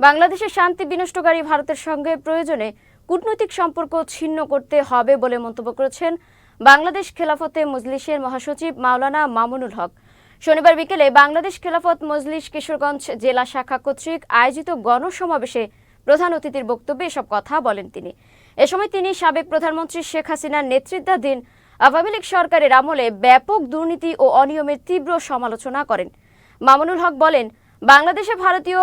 বাংলাদেশের শান্তি বিনষ্টকারী ভারতের সঙ্গে প্রয়োজনে কূটনৈতিক সম্পর্ক ছিন্ন করতে হবে বলে মন্তব্য করেছেন বাংলাদেশ খেলাফতে মজলিসের মহাসচিব মাওলানা মামুনুল হক। শনিবার বিকেলে বাংলাদেশ খেলাফত মজলিস কিশোরগঞ্জ জেলা শাখা কর্তৃক আয়োজিত গণসমাবেশে প্রধান অতিথির বক্তব্যে এসব কথা বলেন তিনি। এ সময় তিনি সাবেক প্রধানমন্ত্রী শেখ হাসিনার নেতৃত্বাধীন আওয়ামী লীগ সরকারের আমলে ব্যাপক দুর্নীতি ও অনিয়মের তীব্র সমালোচনা করেন। মামুনুল হক বলেন বাংলাদেশে ভারতীয়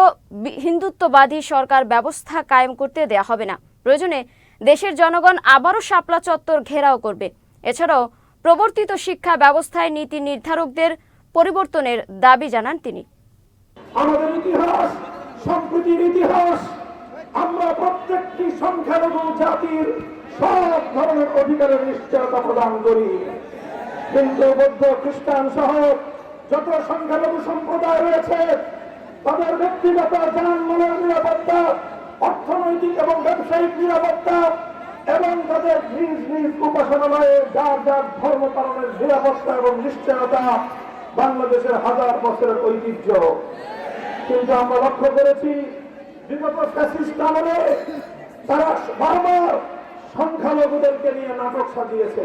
হিন্দুত্ববাদী সরকার ব্যবস্থা কায়েম করতে দেয়া হবে না। প্রয়োজনে দেশের জনগণ আবারও শাপলা চত্বর ঘেরাও করবে। এছাড়াও প্রবর্তিত শিক্ষা ব্যবস্থায় নীতি নির্ধারকদের পরিবর্তনের দাবি জানান তিনি। আমাদের ইতিহাস, সম্প্রীতির ইতিহাস, আমরা প্রত্যেকটি সংখ্যালঘু জাতির সব ধরনের অধিকারের নিশ্চয়তা প্রদান করি। হিন্দু, বৌদ্ধ, খ্রিস্টান সহ যত সংখ্যালঘু সম্প্রদায় রয়েছে তাদের ব্যক্তিগত যানমালের নিরাপত্তা, অর্থনৈতিক এবং ব্যবসায়িক নিরাপত্তা, এবং তাদের নিজ নিজ উপাসনালয়ে যার যার ধর্ম পালনের নিরাপত্তা এবং নিশ্চয়তা, বাংলাদেশের হাজার বছরের ঐতিহ্য। কিন্তু আমরা লক্ষ্য করেছি, বিগত ফ্যাসিস্ট আমলে তারা বারবার সংখ্যালঘুদেরকে নিয়ে নাটক সাজিয়েছে।